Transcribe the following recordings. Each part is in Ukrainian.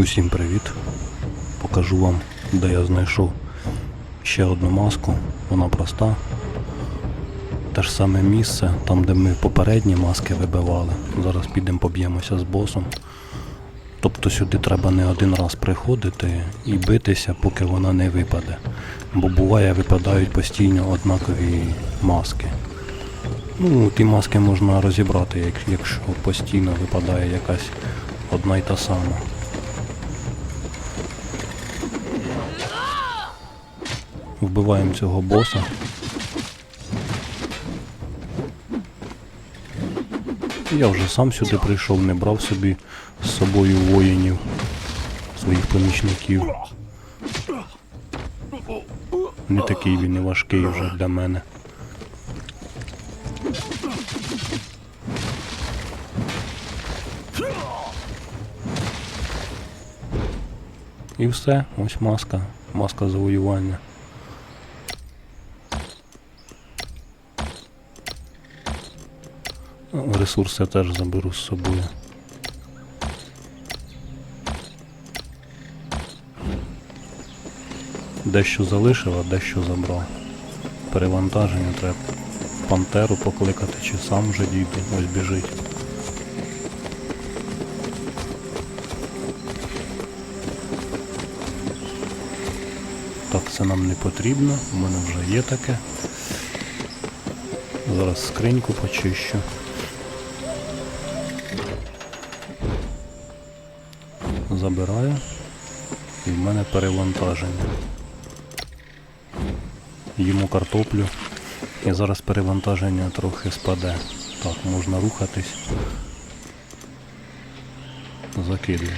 Усім привіт! Покажу вам, де я знайшов ще одну маску. Вона проста. Те ж саме місце, там де ми попередні маски вибивали. Зараз підемо поб'ємося з босом. Тобто сюди треба не один раз приходити і битися, поки вона не випаде. Бо буває випадають постійно однакові маски. Ну, ті маски можна розібрати, якщо постійно випадає якась одна й та сама. Вбиваємо цього боса. Я вже сам сюди прийшов, не брав собі з собою воїнів, своїх помічників. Не такий він і важкий вже для мене. І все, ось маска, маска завоювання. Ресурси я теж заберу з собою. Дещо залишив, а дещо забрав. Перевантаження треба пантеру покликати, чи сам вже дійду, ось біжить. Так, це нам не потрібно, у мене вже є таке. Зараз скриньку почищу. Забираю. І в мене перевантаження. Їмо картоплю. І зараз перевантаження трохи спаде. Так, можна рухатись. Закидую.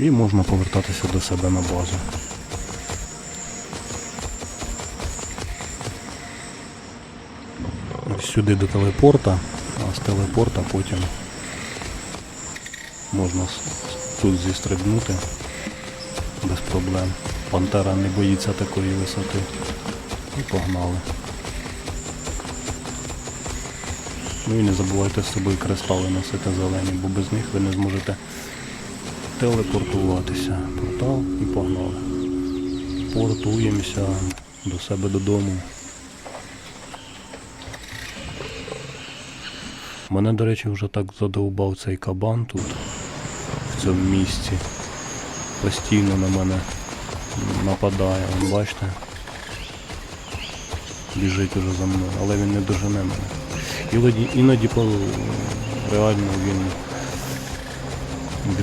І можна повертатися до себе на базу. Сюди до телепорта, а з телепорта потім можна тут зістрибнути без проблем. Пантера не боїться такої висоти. І погнали. Ну і не забувайте з собою кристали носити зелені, бо без них ви не зможете телепортуватися. Портал і погнали. Портуємося до себе додому. Мене, до речі, вже так задовбав цей кабан тут, в цьому місці. Постійно на мене нападає, Вон, бачите? Біжить уже за мною, але він не дожене мене. Іноді, іноді реально він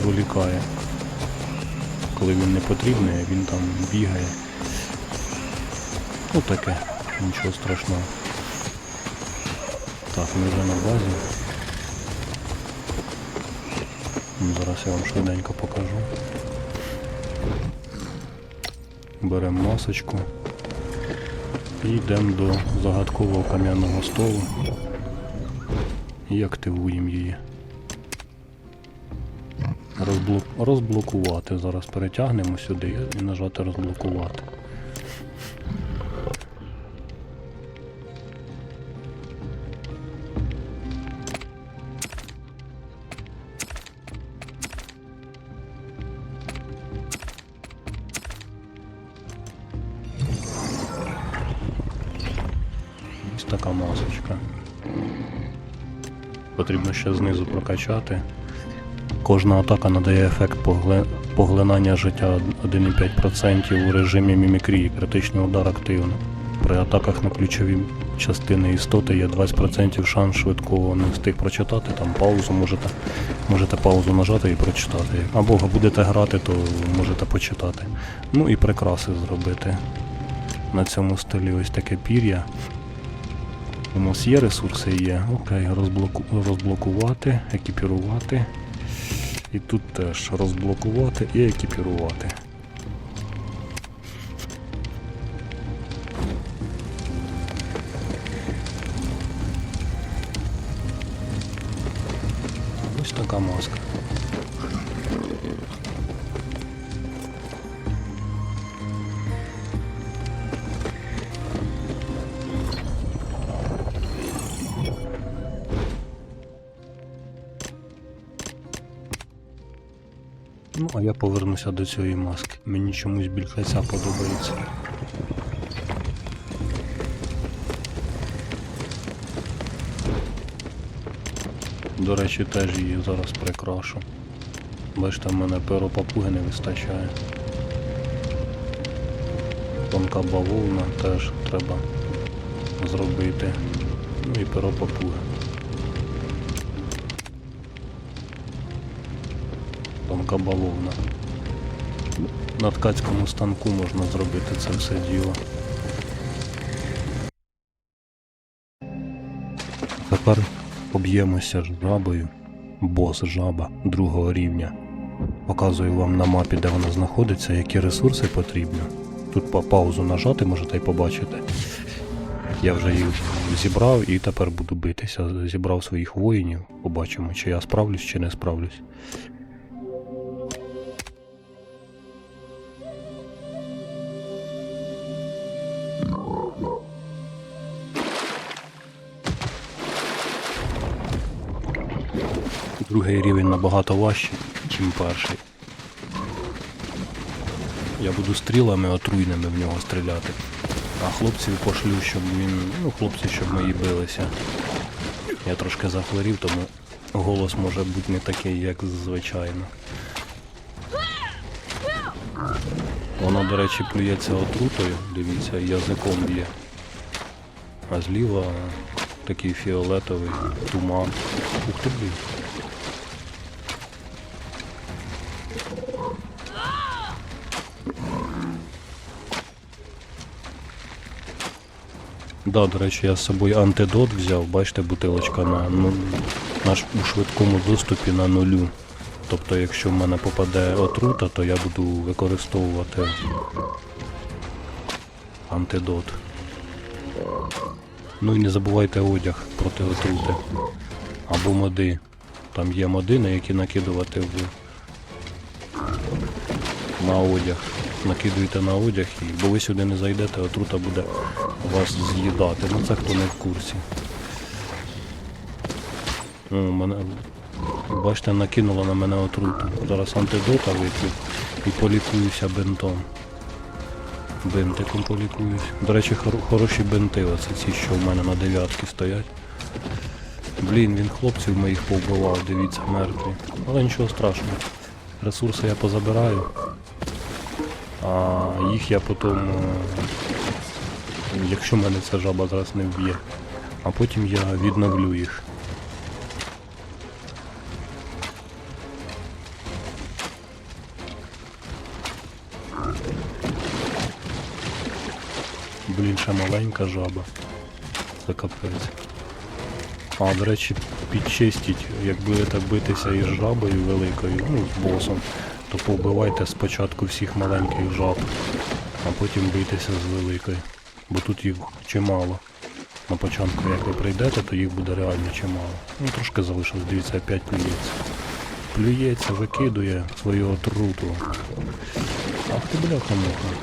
відволікає. Коли він не потрібний, він там бігає. Ну таке, нічого страшного. Так, ми вже на базі. Ну, Зараз я вам швиденько покажу. Беремо масочку і йдемо до загадкового кам'яного столу і активуємо її. Розблок... Розблокувати. Зараз перетягнемо сюди і нажати розблокувати. Ось така масочка. Потрібно ще знизу прокачати. Кожна атака надає ефект поглинання життя 1,5% у режимі мімікрії. Критичний удар активно. При атаках на ключові частини істоти є 20% шанс швидкого не встиг прочитати. Там паузу можете, можете паузу нажати і прочитати. Або будете грати, то можете почитати. Ну і прикраси зробити. На цьому стилі ось таке пір'я. У нас є ресурси, є. Окей, розблоку... розблокувати, екіпірувати. І тут теж розблокувати і екіпірувати. Ось така маска. Ну, а я повернуся до цієї маски. Мені чомусь більше ця подобається. До речі, теж її зараз прикрашу. Бачите, в мене перо папуги не вистачає. Тонка бавовна теж треба зробити. Ну і перо папуги. Тонка бавовна. На ткацькому станку можна зробити це все діло. Тепер об'ємося жабою. Бос жаба другого рівня. Показую вам на мапі, де вона знаходиться, які ресурси потрібно. Тут по паузу нажати можете і побачити. Я вже їх зібрав і тепер буду битися. Зібрав своїх воїнів. Побачимо, чи я справлюсь, чи не справлюсь. Другий рівень набагато важчий, ніж перший. Я буду стрілами отруйними в нього стріляти. А хлопців пошлю, щоб він. Ну, хлопці, щоб мої билися. Я трошки захворів, тому голос може бути не такий, як звичайно. Вона, до речі, плюється отрутою, дивіться, язиком б'є. А зліва такий фіолетовий туман. Ух ти блін. Да, до речі, я з собою антидот взяв, бачите, бутилочка на, ну, на ш- у швидкому доступі на нулю. Тобто, якщо в мене попаде отрута, то я буду використовувати антидот. Ну і не забувайте одяг проти отрути. Або моди. Там є моди, на які накидувати в... на одяг. Накидуєте на одяг, і... бо ви сюди не зайдете, отрута буде вас з'їдати. Ну це хто не в курсі. О, мене... Бачите, накинула на мене отруту. Зараз антидота вип'ю і полікуюся бинтом. Бинтиком полікуюсь. До речі, хор- хороші бинти, оце ці, що в мене на дев'ятки стоять. Блін, він хлопців моїх повбивав, дивіться, мертві. Але нічого страшного. Ресурси я позабираю. А їх я потім, е, якщо мене ця жаба зараз не вб'є, а потім я відновлю їх. Блін, ще маленька жаба. Це капець. А, до речі, підчистіть, як будете битися із жабою великою, ну, з босом, то повбивайте спочатку всіх маленьких жаб, а потім бийтеся з великою. Бо тут їх чимало. На початку, як ви прийдете, то їх буде реально чимало. Ну трошки залишилось, дивіться, опять плюється. Плюється, викидує свою отруту. Ах ти бляха муха.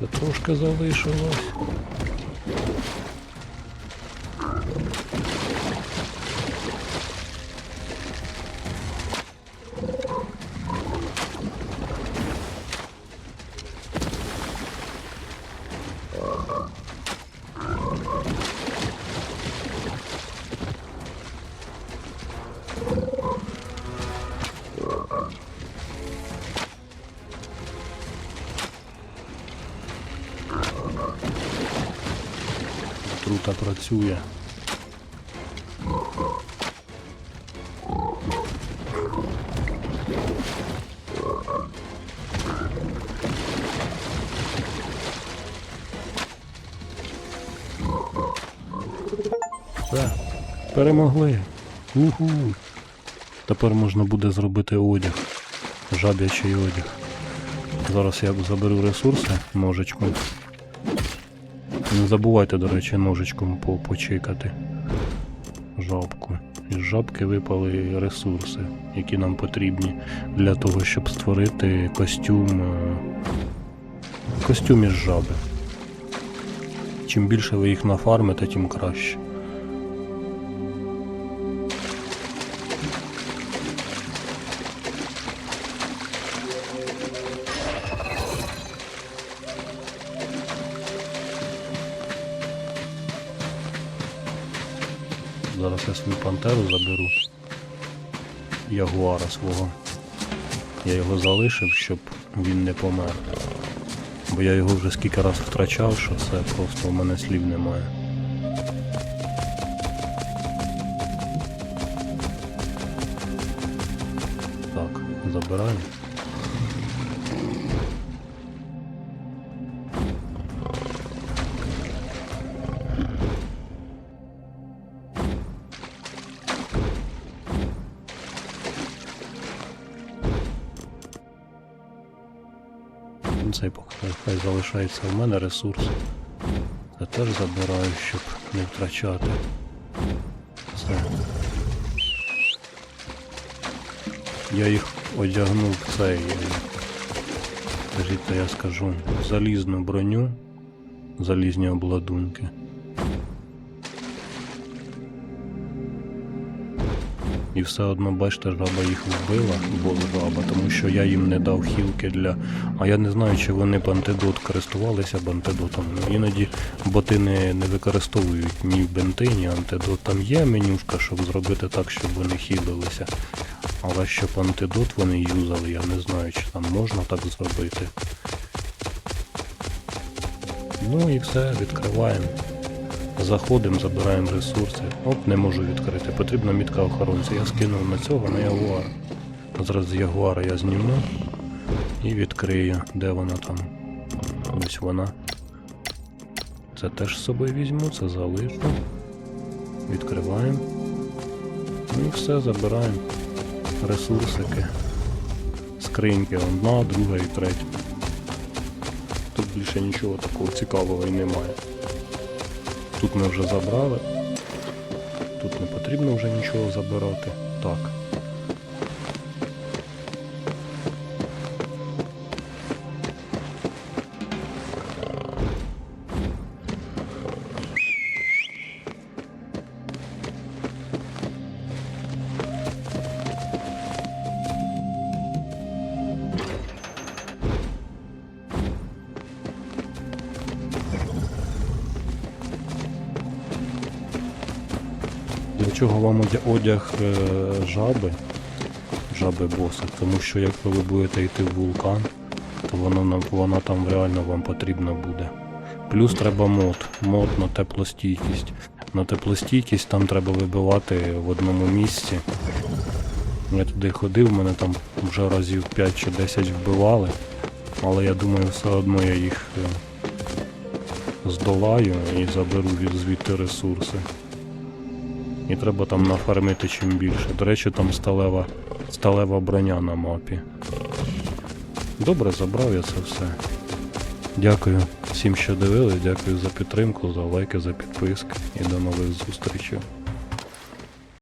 Це трошки залишилось. Трута працює. Все, перемогли. Уху. Тепер можна буде зробити одяг. Жаб'ячий одяг. Зараз я заберу ресурси ножичком. Не забувайте, до речі, ножичком по почикати жабку. Із жабки випали ресурси, які нам потрібні для того, щоб створити костюм. е, Костюм із жаби. Чим більше ви їх нафармите, тим краще. Зараз я свою пантеру заберу. Ягуара свого. Я його залишив, щоб він не помер. Бо я його вже скільки раз втрачав, що це просто у мене слів немає. Так, забираємо. Хай залишається в мене ресурс. Це теж забираю, щоб не втрачати. Все. Я їх одягнув в цей. Скажіть, то я скажу, залізну броню, залізні обладунки. І все одно, бачите, жаба їх вбила, бо жаба, тому що я їм не дав хілки для. А я не знаю, чи вони б антидот користувалися б антидотом. Ну, Іноді боти не, не використовують ні бенти, ні антидот. Там є менюшка, щоб зробити так, щоб вони хілилися. Але щоб антидот вони юзали, я не знаю, чи там можна так зробити. Ну і все, відкриваємо. Заходимо, забираємо ресурси. Оп, не можу відкрити. Потрібна мітка охоронця. Я скинув на цього, на ягуар. Зараз з ягуара я зніму і відкрию. Де вона там? Ось вона. Це теж з собою візьму, це залишу. Відкриваємо. Ну і все, забираємо. Ресурсики. Скриньки одна, друга і третя. Тут більше нічого такого цікавого і немає. Тут ми вже забрали. Тут не потрібно вже нічого забирати. Так. Чого вам одяг е, жаби, жаби боса? Тому що як ви будете йти в вулкан, то воно, вона там реально вам потрібна буде. Плюс треба мод, мод на теплостійкість. На теплостійкість там треба вибивати в одному місці. Я туди ходив, мене там вже разів 5 чи 10 вбивали, але я думаю, все одно я їх е, здолаю і заберу звідти ресурси. І треба там нафармити чим більше. До речі, там сталева, сталева броня на мапі. Добре, забрав я це все. Дякую всім, що дивились, дякую за підтримку, за лайки, за підписки і до нових зустрічей.